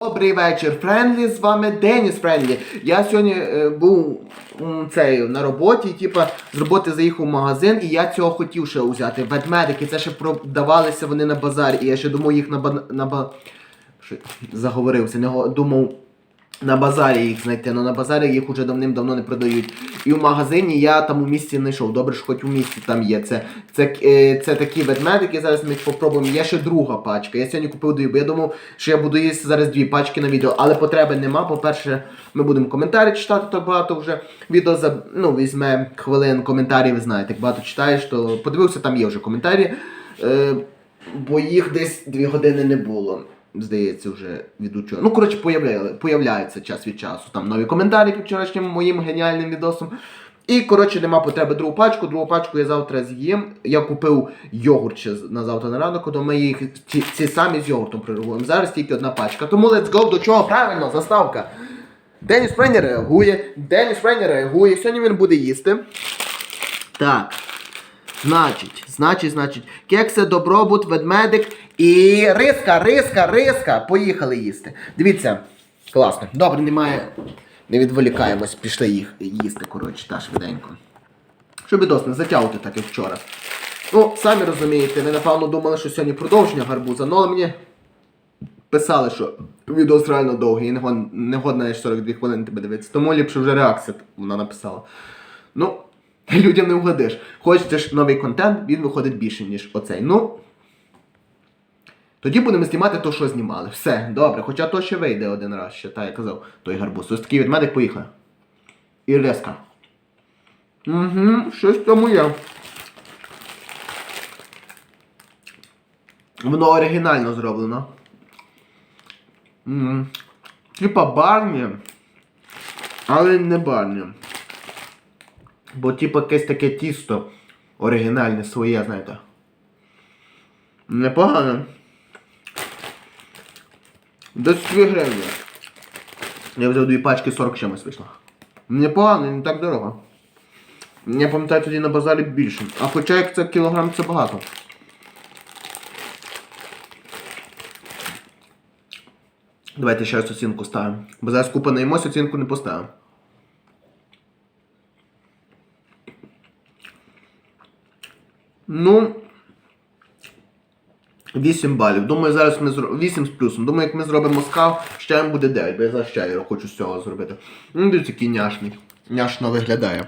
Добрий вечір, Френдлі, з вами Деніс Френдлі. Я сьогодні е, був цей, на роботі, типа, з роботи заїхав в магазин, і я цього хотів ще взяти. Ведмедики, це ще продавалися вони на базарі, і я ще думав їх на ба... на ба... Що? Заговорився, не го- думав на базарі їх знайти, але на базарі їх уже давним-давно не продають. І в магазині я там у місті знайшов. Добре, що хоч у місті там є. Це, це, е, це такі ведмедики, зараз ми їх попробуємо. Є ще друга пачка. Я сьогодні купив дві, бо я думав, що я буду їсти зараз дві пачки на відео, але потреби нема. По-перше, ми будемо коментарі читати так багато вже. Відео за ну, візьме хвилин коментарі, ви знаєте, як багато читаєш, то подивився, там є вже коментарі. Е, бо їх десь дві години не було. Здається, вже від учора. Ну, коротше, появляє, появляється час від часу. Там нові коментарі під вчорашнім моїм геніальним відосом. І, коротше, нема потреби другу пачку. Другу пачку я завтра з'їм. Я купив йогурт ще на завтра на ранок, то ми їх ці, ці самі з йогуртом прирогуємо. Зараз тільки одна пачка. Тому let's go до чого? Правильно, заставка. Деніс Френні реагує. Деніс Френні реагує. Сьогодні він буде їсти. Так. Значить, значить, значить, кекси, добробут, ведмедик і риска, риска, риска. Поїхали їсти. Дивіться, класно. Добре, немає. Не відволікаємось, пішли їх їсти, коротше, та швиденько. Щоб відос не затягувати, так як вчора. Ну, самі розумієте, ви напевно думали, що сьогодні продовження гарбуза, ну, але мені писали, що відос реально довгий і не год- не годна 42 хвилини тебе дивитися. Тому ліпше вже реакція вона написала. Ну, людям не вгодиш. Хочеш новий контент, він виходить більше, ніж оцей. Ну. Тоді будемо знімати то, що знімали. Все, добре, хоча то ще вийде один раз, ще, та я казав, той гарбуз. Ось такий ведмедик поїхав. І резка. Угу, щось тому є. Воно оригінально зроблено. Типа барні, але не барні. Бо типу якесь таке тісто оригінальне своє, знаєте. Непогано. Десь 2 гривні. Я взяв дві пачки 40 чимось вийшло. Непогано, не так дорого. Я пам'ятаю тоді на базарі більше. А хоча як це кілограм це багато. Давайте ще раз оцінку ставимо. Бо зараз купа наїмось, оцінку не поставимо. Ну. 8 балів. Думаю, зараз ми зробимо 8 з плюсом. Думаю, як ми зробимо скав, ще їм буде 9, бо я зараз ще я хочу з цього зробити. Ну, дивіться, який няшний. Няшно виглядає.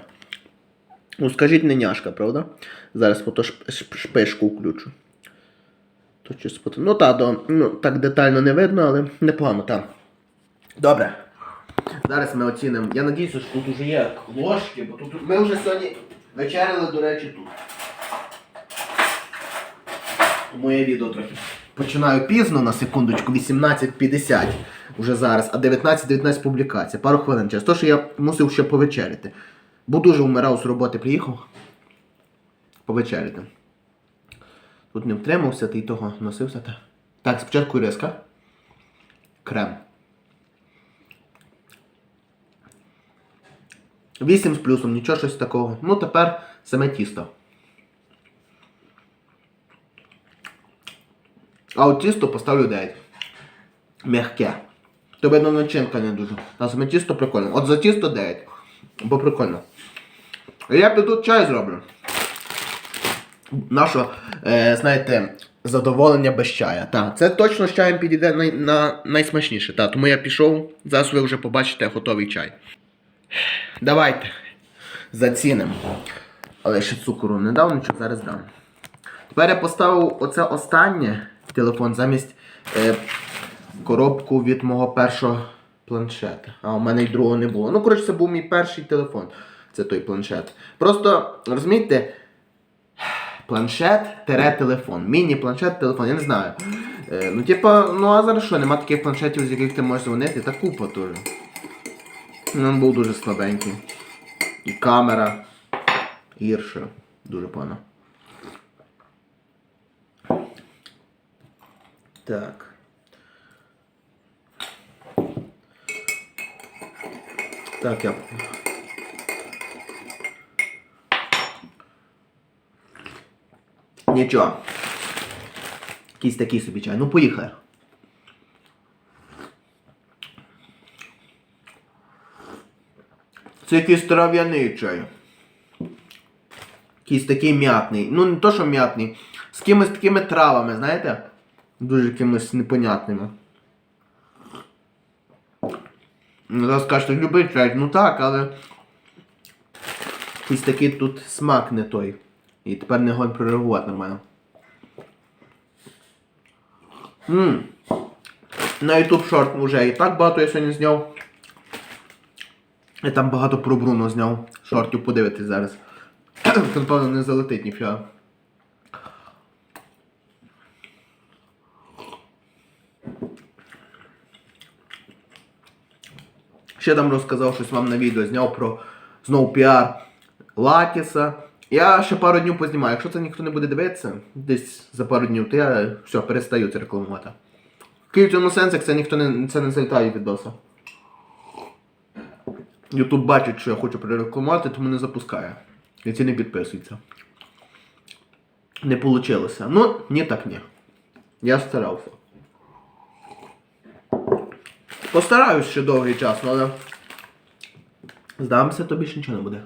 Ну, скажіть, не няшка, правда? Зараз фото шп- шп- шпишку включу. То чи спот... Ну так, до... ну, так детально не видно, але непогано, так. Добре. Зараз ми оцінимо. Я надіюся, що тут вже є ложки, бо тут ми вже сьогодні вечеряли, до речі, тут. Моє відео трохи. Починаю пізно на секундочку, 18.50 уже зараз, а 19.19 публікація. Пару хвилин через те, що я мусив ще повечеряти. Бо дуже вмирав з роботи, приїхав повечеряти. Тут не втримався, ти й того носився. Та. Так, спочатку риска. Крем. 8 з плюсом, нічого щось такого. Ну тепер саме тісто. А от тісто поставлю 9. Мягке. Тобі одна начинка не дуже. А саме тісто прикольне. От за тісто 9. Бо прикольно. Я тут чай зроблю. Наше, е, знаєте, задоволення без чая. Так, це точно з чаєм підійде най, на, найсмачніше. Так, тому я пішов, зараз ви вже побачите готовий чай. Давайте. Зацінимо. Але ще цукру не дав, нічого зараз дам. Тепер я поставив оце останнє телефон замість е, коробку від мого першого планшета. А у мене й другого не було. Ну, коротше, це був мій перший телефон. Це той планшет. Просто, розумієте, планшет тере телефон. Міні-планшет, телефон, я не знаю. Е, ну, типа, ну а зараз що, нема таких планшетів, з яких ти можеш дзвонити, та купа теж. Ну, Він був дуже слабенький. І камера гірша. Дуже погано. Так. Так, я. Нічого. Якийсь такий собі чай. Ну, поїхали. Це якийсь трав'яний чай. Якийсь такий м'ятний. Ну, не то, що м'ятний. З кимось такими травами, знаєте? Дуже якимось непонятними. Ну, зараз скажете, любий чай. Ну так, але. Якийсь такий тут смак не той. І тепер не гонь прореагувати нормально. Ммм. На YouTube шорт вже і так багато я сьогодні зняв. Я там багато про Бруно зняв. Шортів подивитись зараз. Напевно, не залетить ніфіга. Ще там розказав щось вам на відео, зняв про знову піар Лакіса. Я ще пару днів познімаю. Якщо це ніхто не буде дивитися, десь за пару днів, то я все, перестаю це рекламувати. Який в сенс, як це ніхто не, це не залітає відоса. Ютуб бачить, що я хочу перерекламувати, тому не запускає. І ці не підписуються. Не вийшло. Ну, ні так ні. Я старався. Постараюсь ще довгий час, але. Здамся, то більше нічого не буде.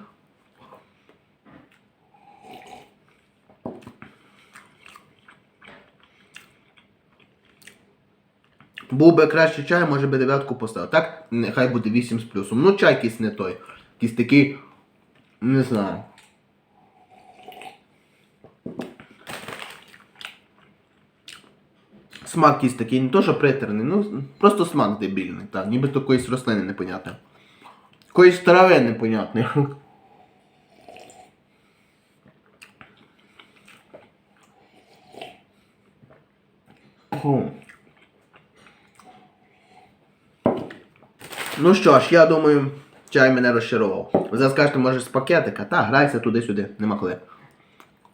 Був би краще чай, може би дев'ятку поставив. Так, нехай буде 8 з плюсом. Ну, чай якийсь не той. Якийсь такий. Не знаю. Смак якийсь такий, не то, що притерний, ну просто смак дебільний, так, ніби то якоїсь рослини непонятне. Якоїсь трави непонятної. Фу. Ну що ж, я думаю, чай мене розчарував. Ви зараз скажете, може з пакетика, та грайся туди-сюди, нема коли.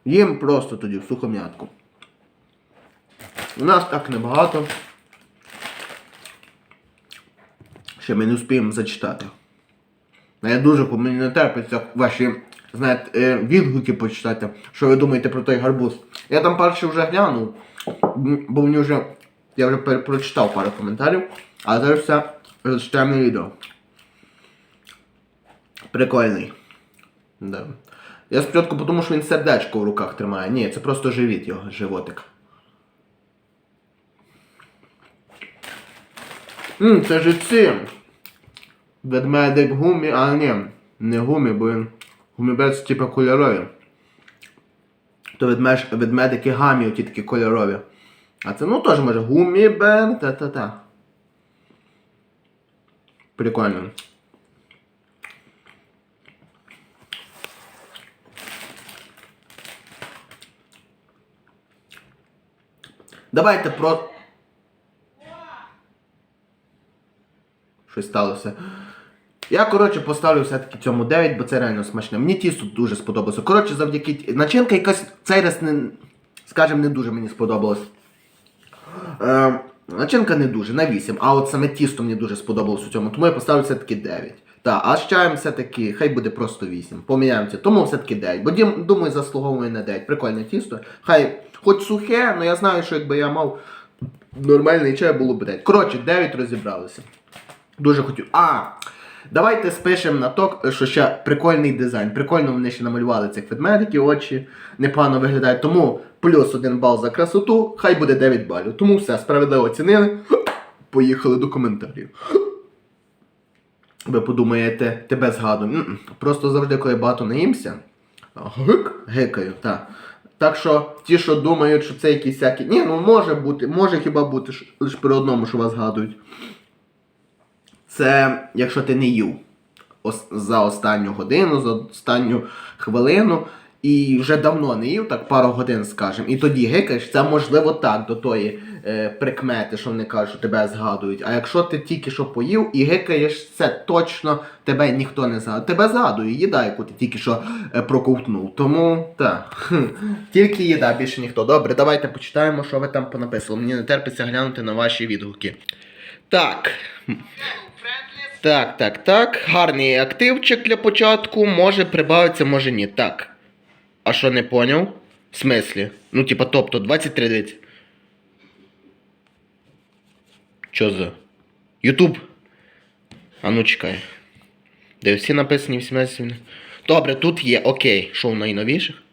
Їм просто тоді в сухом'ятку. У нас так небагато. Ще ми не успіємо зачитати. А я дуже мені не терпиться ваші, знаєте, е, відгуки почитати, що ви думаєте про той гарбуз. Я там перший вже глянув, бо мені вже. Я вже прочитав пару коментарів, а зараз все зачитаємо відео. Прикольний. Да. Я спочатку подумав, що він сердечко в руках тримає. Ні, це просто живіт його, животик. Ммм, це ж ці. Ведмедик гумі, а ні, не гумі, бо він гумібець типу кольорові. То ведмеж, ведмедики гамі, оті такі кольорові. А це ну теж може гумібер, та-та-та. Прикольно. Давайте про. Щось сталося. Я, коротше, поставлю все-таки цьому 9, бо це реально смачне. Мені тісто дуже сподобалося. Коротше, завдяки. Начинка якась цей раз не. Скажем, не дуже мені сподобалось. Е, начинка не дуже, на 8. А от саме тісто мені дуже сподобалось у цьому, тому я поставлю все-таки 9. Так, а з чаєм все-таки, хай буде просто 8. Поміняємося, тому все-таки 9. Бо думаю, заслуговує на 9. Прикольне тісто. Хай хоч сухе, але я знаю, що якби я мав нормальний чай, було б 9. Коротше, 9 розібралися. Дуже хотів. А! Давайте спишемо на то, що ще прикольний дизайн. Прикольно вони ще намалювали цих ведмедиків, очі непогано виглядають. Тому плюс один бал за красоту, хай буде 9 балів. Тому все, справедливо оцінили. Поїхали до коментарів. Ви подумаєте, тебе згадую. Просто завжди, коли багато наїмся, гик, гикаю, так. Так що ті, що думають, що це якісь всякі. Ні, ну може бути, може хіба бути лише при одному, що вас згадують. Це якщо ти не їв за останню годину, за останню хвилину, і вже давно не їв, так пару годин скажем, і тоді гикаєш, це можливо так до тої е, прикмети, що вони кажуть, тебе згадують. А якщо ти тільки що поїв і гикаєш, це точно тебе ніхто не згадує. Тебе згадує їда, яку ти тільки що е, проковтнув. Тому так. Тільки їда, більше ніхто. Добре, давайте почитаємо, що ви там понаписали. Мені не терпиться глянути на ваші відгуки. Так. Так, так, так. Гарний активчик для початку. Може прибавиться, може ні. Так. А що не поняв? В смислі? Ну, типа, тобто 23 дивіться. Що за? Ютуб? А ну чекай. Де всі написані 18. Добре, тут є, окей. Що в найновіших?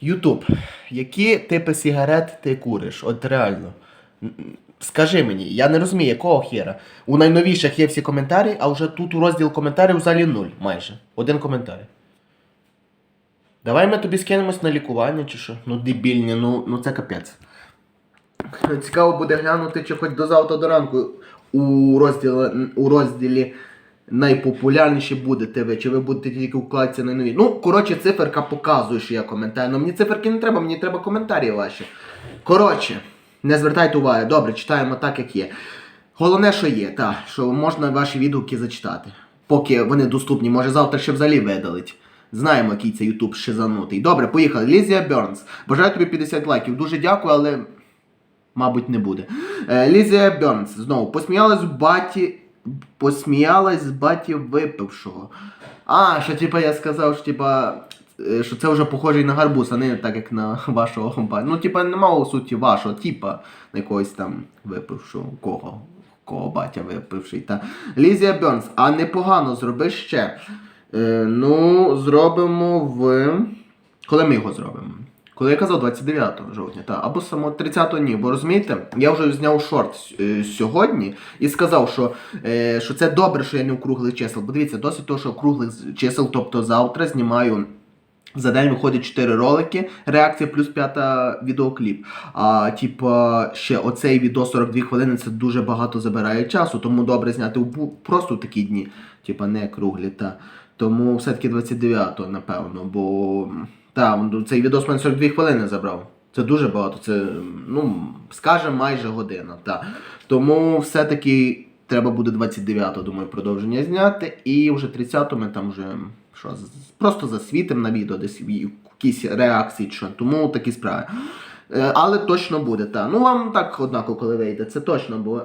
Ютуб. Які типи сигарет ти куриш? От реально. Скажи мені, я не розумію, якого хера. У найновіших є всі коментарі, а вже тут у розділ коментарів взагалі нуль майже. Один коментар. Давай ми тобі скинемось на лікування чи що? Ну дебільні, ну, ну це капець. Цікаво буде глянути, чи хоч до завтра до ранку у розділі, у розділі найпопулярніші будете ви, чи ви будете тільки вкладатися на нові. Ну, коротше, циферка показує, що я коментаю. Ну мені циферки не треба, мені треба коментарі ваші. Коротше, не звертайте уваги. Добре, читаємо так, як є. Головне, що є, так, що можна ваші відгуки зачитати. Поки вони доступні, може завтра ще взагалі видалить. Знаємо, який це Ютуб шизанутий. Добре, поїхали. Лізія Бернс. Бажаю тобі 50 лайків. Дуже дякую, але Мабуть, не буде. Е, Лізія Бернс знову посміялась з баті. Посміялась з баті випившого. А, що типа я сказав, що типа. Е, Що це вже похожий на гарбуз, а не так як на вашого батя. Ну, типа, нема суті вашого, типа на якогось там випившого кого. Кого батя випивший. Та. Лізія Бернс, а непогано зроби ще. Е, ну, зробимо в. Коли ми його зробимо? Коли я казав 29 жовтня, та, або само 30 ні, бо розумієте, я вже зняв шорт е, сьогодні і сказав, що, е, що це добре, що я не округлих чисел. Бо дивіться, досить того, що округлих чисел, тобто завтра знімаю. За день виходить 4 ролики, реакція плюс п'ята відеокліп. А типа ще оцей відео 42 хвилини це дуже багато забирає часу, тому добре зняти просто в такі дні, типа не круглі. Та. Тому все-таки 29-го, напевно, бо та, ну, цей відос в мене 42 хвилини забрав. Це дуже багато, це, ну, скажемо, майже година. Та. Тому все-таки треба буде 29-го, думаю, продовження зняти. І вже 30-го ми там вже що, просто засвітимо на відео, десь якісь реакції, що. тому такі справи. Е, Але точно буде, так. Ну вам так однаково, коли вийде, це точно, бо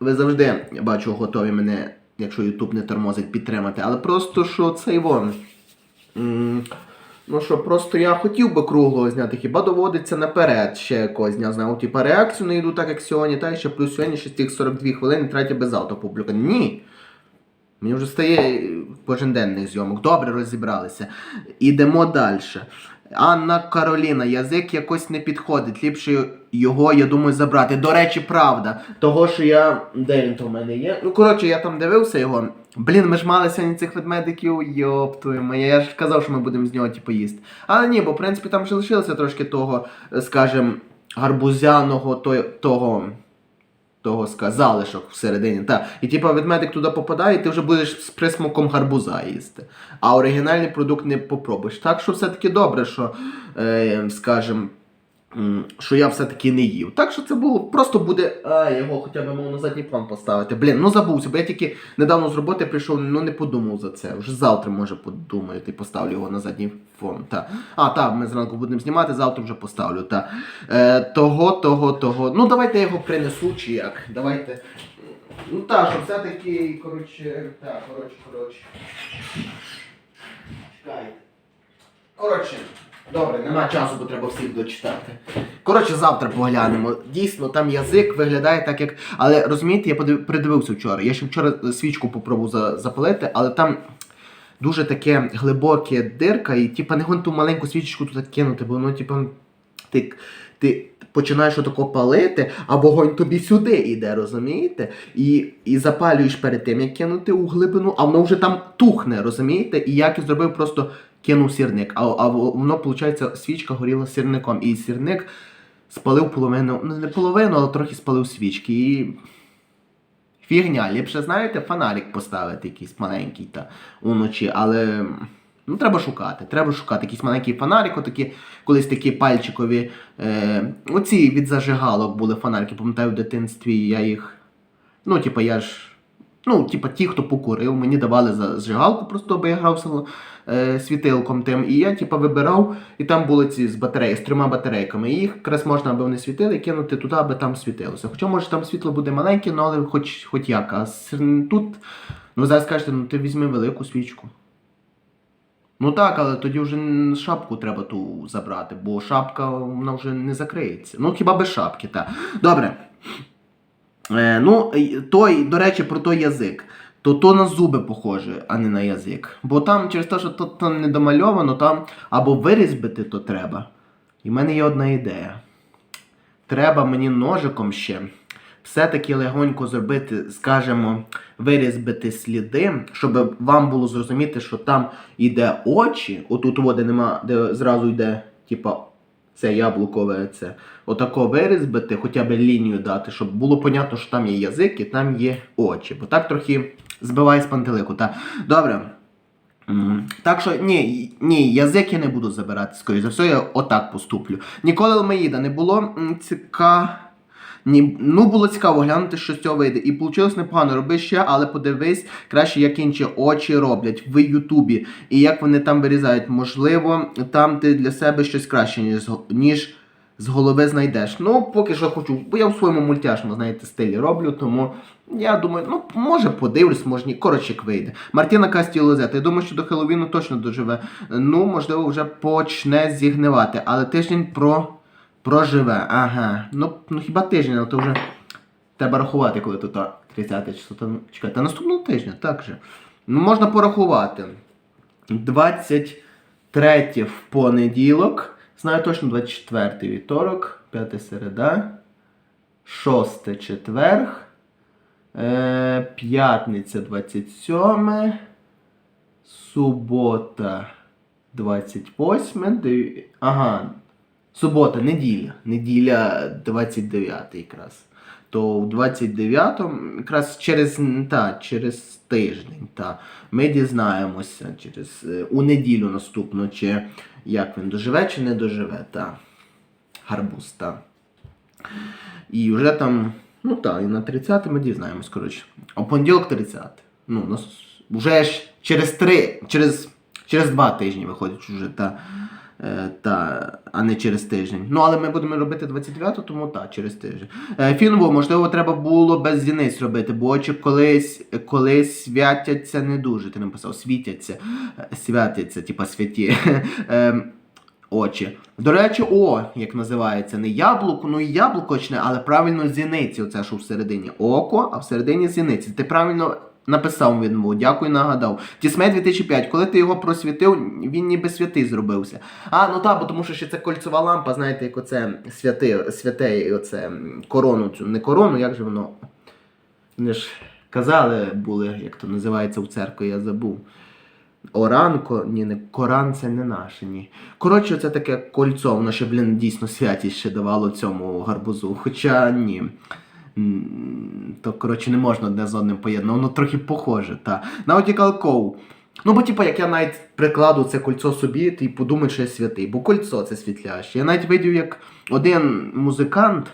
ви завжди, я бачу, готові мене, якщо Ютуб не тормозить, підтримати. Але просто що цей вон. Ну що, просто я хотів би круглого зняти, хіба доводиться наперед ще якогось дня зняв, типа реакцію не йду так, як сьогодні, та ще плюс сьогодні ще з тих 42 хвилини третя без автопубліка. Ні. Мені вже стає коженденних зйомок. Добре розібралися. Ідемо далі. Анна Кароліна, язик якось не підходить. Ліпше його, я думаю, забрати. До речі, правда. Того, що я. Де він то в мене є? Ну, коротше, я там дивився його. Блін, ми ж мали сьогодні цих ведмедиків, йоп твою моя. Я ж казав, що ми будемо з нього типу їсти. Але ні, бо в принципі там ще лишилося трошки того, скажем, гарбузяного того того сказали, що всередині. Та. І типа ведмедик туди попадає, і ти вже будеш з присмаком гарбуза їсти. А оригінальний продукт не попробуєш. Так що все-таки добре, що, е, скажем, м, що я все-таки не їв. Так що це було просто буде. А, його хоча б мав на задній план поставити. Блін, ну забувся, бо я тільки недавно з роботи прийшов, ну не подумав за це. Вже завтра може подумаю, і поставлю його на задній фон. Та. А, так, ми зранку будемо знімати, завтра вже поставлю. Та. Е, того, того, того. Ну давайте я його принесу чи як. Давайте. Ну так, що все-таки, коротше, так, коротше, коротше. Чекайте. Коротше, добре, нема часу, бо треба всіх дочитати. Коротше, завтра поглянемо. Дійсно, там язик виглядає так, як. Але розумієте, я придивився вчора. Я ще вчора свічку попробував за- запалити, але там. Дуже таке глибоке дирка, і типа не гон ту маленьку свічечку туди кинути, бо воно, типа, ти, ти починаєш отако палити, а вогонь тобі сюди йде, розумієте? І, і запалюєш перед тим, як кинути у глибину, а воно вже там тухне, розумієте? І як я зробив, просто кинув сірник. А, а воно, виходить, свічка горіла сірником. І сірник спалив половину, ну не половину, але трохи спалив свічки. І фігня. Ліпше, знаєте, фонарик поставити якийсь маленький та уночі, але. Ну, треба шукати. Треба шукати якийсь маленький фонарик, отакі, колись такі пальчикові. Е, оці від зажигалок були фонарики, пам'ятаю, в дитинстві я їх. Ну, типа, я ж. Ну, типа, ті, хто покурив, мені давали за зажигалку, просто бо я грався е, світилком тим. І я, типа, вибирав, і там були ці з батареї, з трьома батарейками. І їх якраз можна, аби вони світили, кинути туди, аби там світилося. Хоча, може, там світло буде маленьке, ну, але хоч, хоч як. А тут, ну, зараз скажете, ну ти візьми велику свічку. Ну так, але тоді вже шапку треба ту забрати, бо шапка вона вже не закриється. Ну хіба без шапки, так. Добре. Е, ну, той, до речі, про той язик. То то на зуби похоже, а не на язик. Бо там через те, що то, то не домальовано, там або вирізбити то треба. І в мене є одна ідея. Треба мені ножиком ще все-таки легонько зробити, скажімо, вирізбити сліди, щоб вам було зрозуміти, що там йде очі, отут води нема, де зразу йде, типа, це яблукове, це. Отако вирізбити, хоча б лінію дати, щоб було понятно, що там є язик і там є очі. Бо так трохи збиває з пантелику. Та. Добре. Так що ні, ні, язик я не буду забирати, скоріше за все, я отак поступлю. Ніколи Лмеїда не було цікаво. Ні, ну було цікаво глянути, що з цього вийде. І вийшло непогано. Роби ще, але подивись краще, як інші очі роблять в Ютубі. І як вони там вирізають. Можливо, там ти для себе щось краще, ніж, ніж з голови знайдеш. Ну, поки що хочу, бо я в своєму мультяшному, знаєте, стилі роблю, тому я думаю, ну, може подивлюсь, може ні. Коротше, як вийде. Мартіна Касті Лозета, я думаю, що до Хеллоуіну точно доживе. Ну, можливо, вже почне зігнивати, але тиждень про проживе. Ага. Ну, ну хіба тиждень, але то вже треба рахувати, коли тут 30 число. Та, ну, чекайте, наступного тижня, так же. Ну, можна порахувати. 23 в понеділок. Знаю точно 24 вівторок, 5 середа, 6 четверг, е, п'ятниця 27, субота 28, дев- ага, субота, неділя. Неділя 29 якраз. То в 29-му, якраз через, та, через тиждень, та, ми дізнаємося через е, у неділю наступну, чи як він доживе, чи не доживе, та. Гарбуз, та. І вже там, ну так, і на 30 ми дізнаємось, коротше. А понеділок 30. Ну, вже ж через три, через, через два тижні виходить вже та, та, а не через тиждень. Ну, але ми будемо робити 29, тому так, через тиждень. Е, Фінво, можливо, треба було без зіниць робити, бо очі колись, колись святяться не дуже. Ти написав, світяться, Е, святяться, типа святі. Ем, очі. До речі, о, як називається, не яблуко, ну і яблукочне, але правильно зіниці, оце що всередині. Око, а всередині зіниці. Ти правильно написав відмову, дякую, нагадав. Тісмей 2005, коли ти його просвітив, він ніби святий зробився. А, ну так, бо тому що ще це кольцова лампа, знаєте, як оце святи, святе, оце корону цю, не корону, як же воно? Вони ж казали були, як то називається в церкві, я забув. Оранко, ні, не Коран це не наше, ні. Коротше, це таке кольцо, воно ще, блін, дійсно святість ще давало цьому гарбузу. Хоча ні. То, коротше, не можна одне з одним поєднувати, Воно трохи похоже, та. Nautical Cove. Ну, бо, типу, як я навіть прикладу це кольцо собі, ти подумай, що я святий, бо кольцо це світляще. Я навіть видів, як один музикант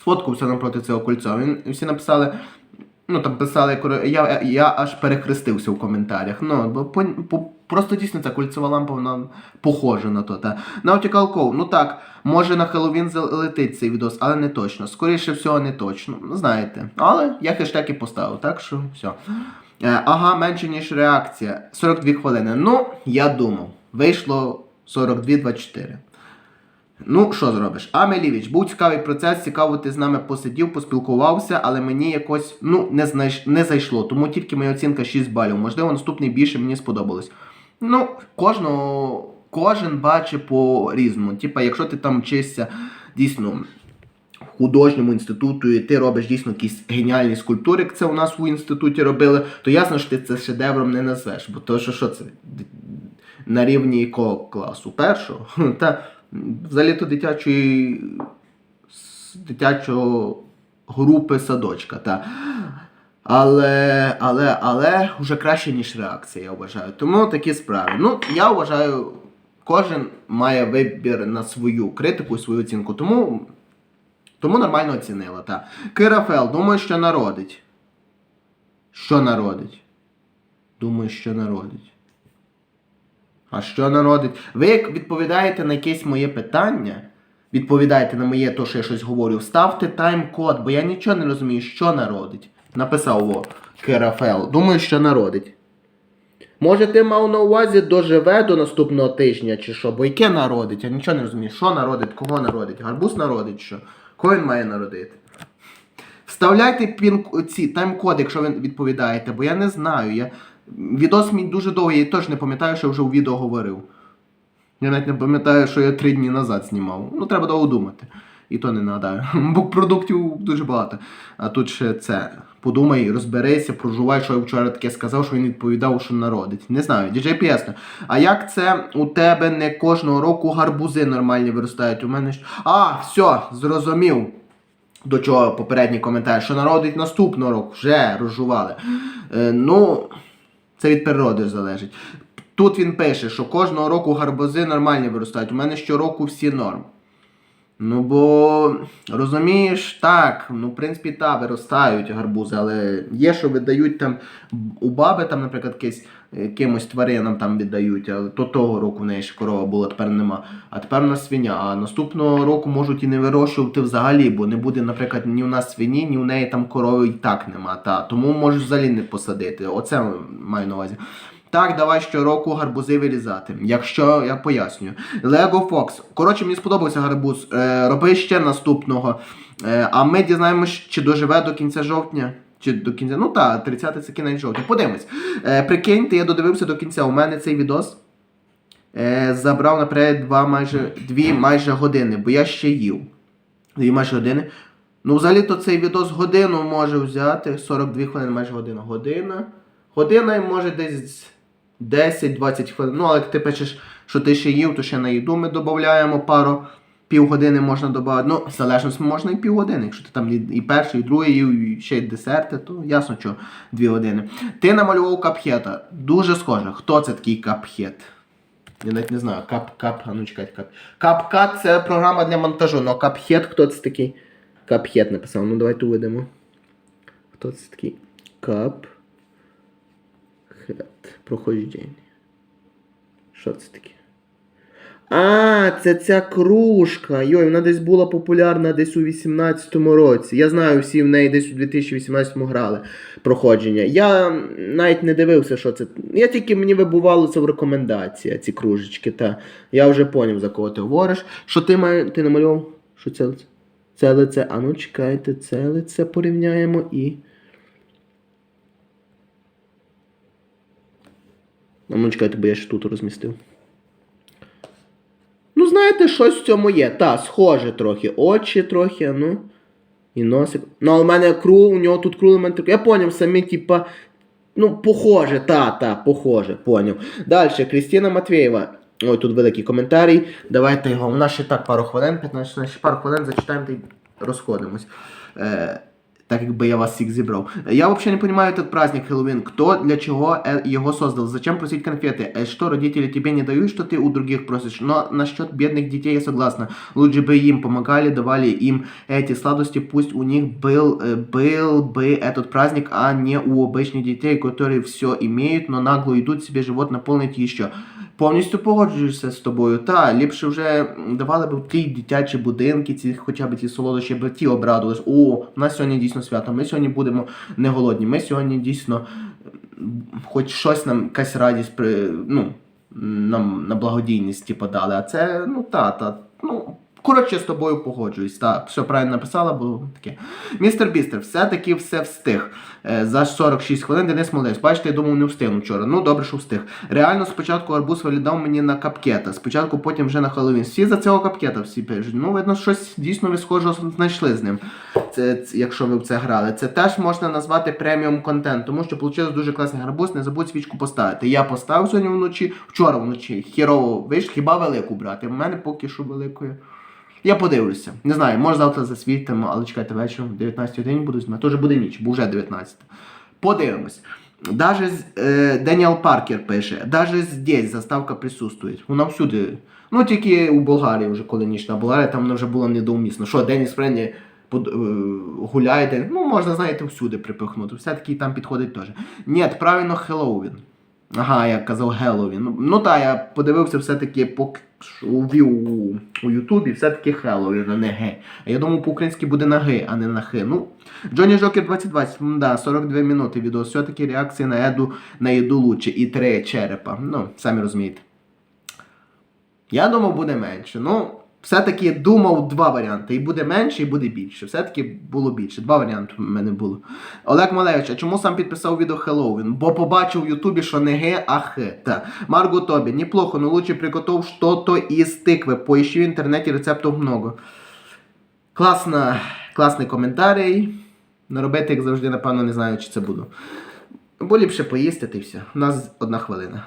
сфоткався напроти цього кольця. Він всі написали. Ну, там писали, я, я аж перехрестився в коментарях. Ну, бо по, по, просто дійсно ця кольцова лампа вона похожа на то. Та. Ну так, може на Хеллоуін залетить цей відос, але не точно. Скоріше всього, не точно. Ну, знаєте. Але я хештег і поставив, так що все. Е, ага, менше, ніж реакція. 42 хвилини. Ну, я думав, вийшло 42-24. Ну, що зробиш? Амелівіч, був цікавий процес, цікаво, ти з нами посидів, поспілкувався, але мені якось ну, не, знайш... не зайшло. Тому тільки моя оцінка 6 балів. Можливо, наступний більше мені сподобалось. Ну, кожного, кожен бачить по-різному. Типа, якщо ти там вчишся дійсно в художньому інституту, і ти робиш дійсно якісь геніальні скульптури, як це у нас в інституті робили, то ясно, що ти це шедевром не назвеш. Бо то, що, що це? На рівні якого класу? Першого? взагалі то дитячої дитячого групи садочка. Та. Але, але, але вже краще, ніж реакція, я вважаю. Тому такі справи. Ну, я вважаю, кожен має вибір на свою критику свою оцінку. Тому, тому нормально оцінила. Та. Кирафел, думаю, що народить. Що народить? Думаю, що народить. А що народить? Ви як відповідаєте на якесь моє питання, відповідаєте на моє, то, що я щось говорю, ставте тайм-код, бо я нічого не розумію, що народить. Написав о, Керафел. Думаю, що народить. Може, ти мав на увазі доживе до наступного тижня чи що? Бо яке народить? Я нічого не розумію. Що народить, кого народить? Гарбуз народить що? Кого він має народити? Вставляйте пін ці тайм-коди, якщо ви відповідаєте, бо я не знаю. Я... Відос мій дуже довгий, я теж не пам'ятаю, що я вже у відео говорив. Я навіть не пам'ятаю, що я три дні назад знімав. Ну, треба довго думати. І то не нагадаю. Бо продуктів дуже багато. А тут ще це. Подумай, розберися, прожувай, що я вчора таке сказав, що він відповідав, що народить. Не знаю, діджей п'єсно. А як це у тебе не кожного року гарбузи нормальні виростають? У мене ж. А, все, зрозумів. До чого попередній коментар, що народить наступного року, вже розжували. Е, ну, це від природи залежить. Тут він пише, що кожного року гарбузи нормальні виростають. У мене щороку всі норм. Ну, бо розумієш, так, ну, в принципі, так, виростають гарбузи, але є, що видають там у баби, там, наприклад, якесь, е, кимось тваринам там віддають, але то того року в неї ще корова була, тепер нема. А тепер у нас свиня. А наступного року можуть і не вирощувати взагалі, бо не буде, наприклад, ні у нас свині, ні у неї там корови і так нема. Та. Тому можеш взагалі не посадити. Оце маю на увазі. Так, давай щороку гарбузи вирізати. Якщо я пояснюю. Lego Fox. Коротше, мені сподобався гарбуз. Е, роби ще наступного. Е, а ми дізнаємось, чи доживе до кінця жовтня. Чи до кінця. Ну так, 30 це кінець жовтня. Подивимось. Е, прикиньте, я додивився до кінця. У мене цей відос е, забрав наперед два майже, дві майже години, бо я ще їв. Дві майже години. Ну, взагалі-то цей відос годину може взяти. 42 хвилини, майже година. Година. Година і може десь 10-20 хвилин. Ну, але як ти пишеш, що ти ще їв, то ще на їду ми додаємо пару. Півгодини можна додати. Ну, в залежності можна і півгодини. Якщо ти там і- перший, і другий, і ще й десерти, то ясно, що дві години. Ти намалював капхета. Дуже схоже. Хто це такий капхет? Я навіть не знаю. Кап, кап, а ну чекайте, кап. Капкат це програма для монтажу, ну капхет хто це такий? Капхет написав. Ну давайте уведемо. Хто це такий? Кап. Хет. Проходження. Що це таке? А, це ця кружка. Йой, вона десь була популярна десь у 18-му році. Я знаю, всі в неї десь у 2018-му грали проходження. Я навіть не дивився, що це. Я тільки мені вибувало це в рекомендації, ці кружечки. Та я вже поняв, за кого ти говориш. Що ти має, ти намалював? Що це лице? Це лице. А ну чекайте, це лице порівняємо і. А ну чекайте, бо я ще тут розмістив. Ну, знаєте, щось в цьому є. Та, схоже трохи. Очі трохи, ну. І носик. Ну, але в мене крул, у нього тут крул, у мене так. Я поняв, самі, типа. Ну, похоже, та, та, похоже, поняв. Далі, Крістіна Матвєєва. Ой, тут великий коментарій. Давайте його. У нас ще так пару хвилин, 15 ще пару хвилин зачитаємо та й розходимось. Е, так якби я вас всіх зібрав. Я вообще не понимаю этот праздник Хэллоуин. Кто для чего э, его создал? Зачем просить конфеты? Э, Что родители тебе не дают, что ты у других просишь? Но насчет бедных детей я согласна. Лучше бы им помогали, давали им эти сладости. Пусть у них был, э, был бы этот праздник, а не у обычных детей, которые все имеют, но нагло идут себе живот наполнить еще. Повністю погоджуюся з тобою. Та, ліпше вже давали б ті дитячі будинки, ці хоча б ті солодощі, бо ті обрадувались. О, у нас сьогодні дійсно свято. Ми сьогодні будемо не голодні. Ми сьогодні дійсно хоч щось нам якась радість при, ну, нам на благодійність типу, дали. А це, ну та, та, ну. Коротше, з тобою погоджуюсь. Так, все правильно написала, бо таке. Містер Бістер, все-таки все встиг. Е, за 46 хвилин Денис Молодець. Бачите, я думав, не встигну вчора. Ну, добре, що встиг. Реально, спочатку арбуз виглядав мені на капкета. Спочатку, потім вже на Хеллоуін. Всі за цього капкета всі пишуть. Ну, видно, щось дійсно ви схоже знайшли з ним. Це, це, якщо ви в це грали. Це теж можна назвати преміум контент, тому що вийшло дуже класний гарбуз. Не забудь свічку поставити. Я поставив сьогодні вночі, вчора вночі. Хірово вийшло, хіба велику брати. В мене поки що великою. Я подивлюся. Не знаю, може завтра засвітимо, але чекайте вечором, в 19 годині буду знімати. Тож буде ніч, бо вже 19. Подивимось. Даже е, Деніел Паркер пише, даже здесь заставка присутствує. Вона всюди. Ну тільки у Болгарії вже коли нічна Болгарія, там вже була недоумісно. Що, Деніс Френні под, е, гуляє, де- ну можна, знаєте, всюди припихнути. Все-таки там підходить теж. Ні, правильно Хеллоуін. Ага, я казав Хеллоуін. Ну, ну так, я подивився все-таки що увів у, у Ютубі, все-таки Хеллоуін, а не ге. Я думав, по-українськи буде на Г, а не на Х. Ну, Джонні Жокер 2020, да, 42 минути відео. Все-таки реакція на еду на їду лучше. І три черепа. Ну, самі розумієте. Я думав, буде менше. Ну, все-таки думав два варіанти. І буде менше, і буде більше. Все-таки було більше. Два варіанти в мене було. Олег Малевич, а чому сам підписав відео Хеллоуін? Бо побачив в Ютубі, що не ге, а хе. Та. Марго Тобі, неплохо, но лучше приготов что-то із тикви. Поищи в інтернеті рецептів много. Класна, класний коментарій. Наробити, як завжди, напевно, не знаю, чи це буду. Бо ліпше поїсти, й все. У нас одна хвилина.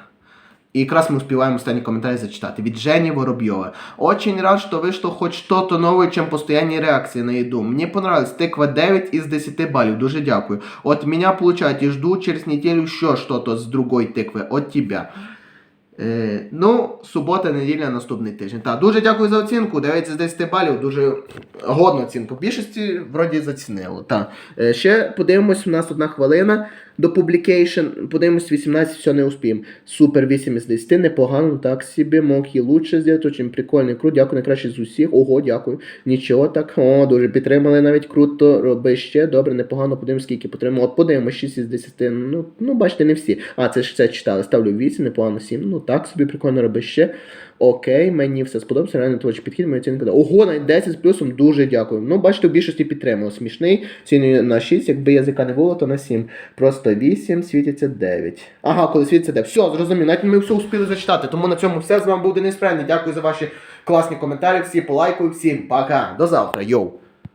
И как раз мы успеваем останній комментарий зачитать. Від Жени Воробьева. Очень рад, что вышло хоть что-то новое, чем постоянные реакции на еду. Мне понравилось. Тыква 9 из 10 баллов. Дуже дякую. От меня получать и жду через неделю еще что-то с другой тыквы. От тебя. Е, ну, субота, неділя, наступний тиждень. Так, дуже дякую за оцінку. 9 з 10 балів, дуже годна оцінка. В більшості вроді зацінило. Так. Е, ще подивимось, у нас одна хвилина до публікейшн. Подивимось, 18 все не успіємо. Супер 8 із 10, непогано, так собі, мог і лучше зробити, очень прикольний, круто, дякую найкраще з усіх. Ого, дякую. Нічого так, о, дуже підтримали навіть круто, роби ще, добре, непогано, подивимось, скільки потримав. От подивимось, 6 із 10, ну, ну бачите, не всі. А, це ж це читали, ставлю 8, непогано 7, ну так собі прикольно, роби ще. Окей, мені все сподобається, реально творчий підхід, моя оцінка. Ого, навіть 10 з плюсом, дуже дякую. Ну, бачите, в більшості підтримував. Смішний, ціною на 6, якби язика не було, то на 7. Просто 8, світиться 9. Ага, коли світиться 9. Все, зрозумів, навіть ми все успіли зачитати. Тому на цьому все. З вами був Денис Френний. Дякую за ваші класні коментарі. Всі полайкую, всім пока. До завтра, йоу.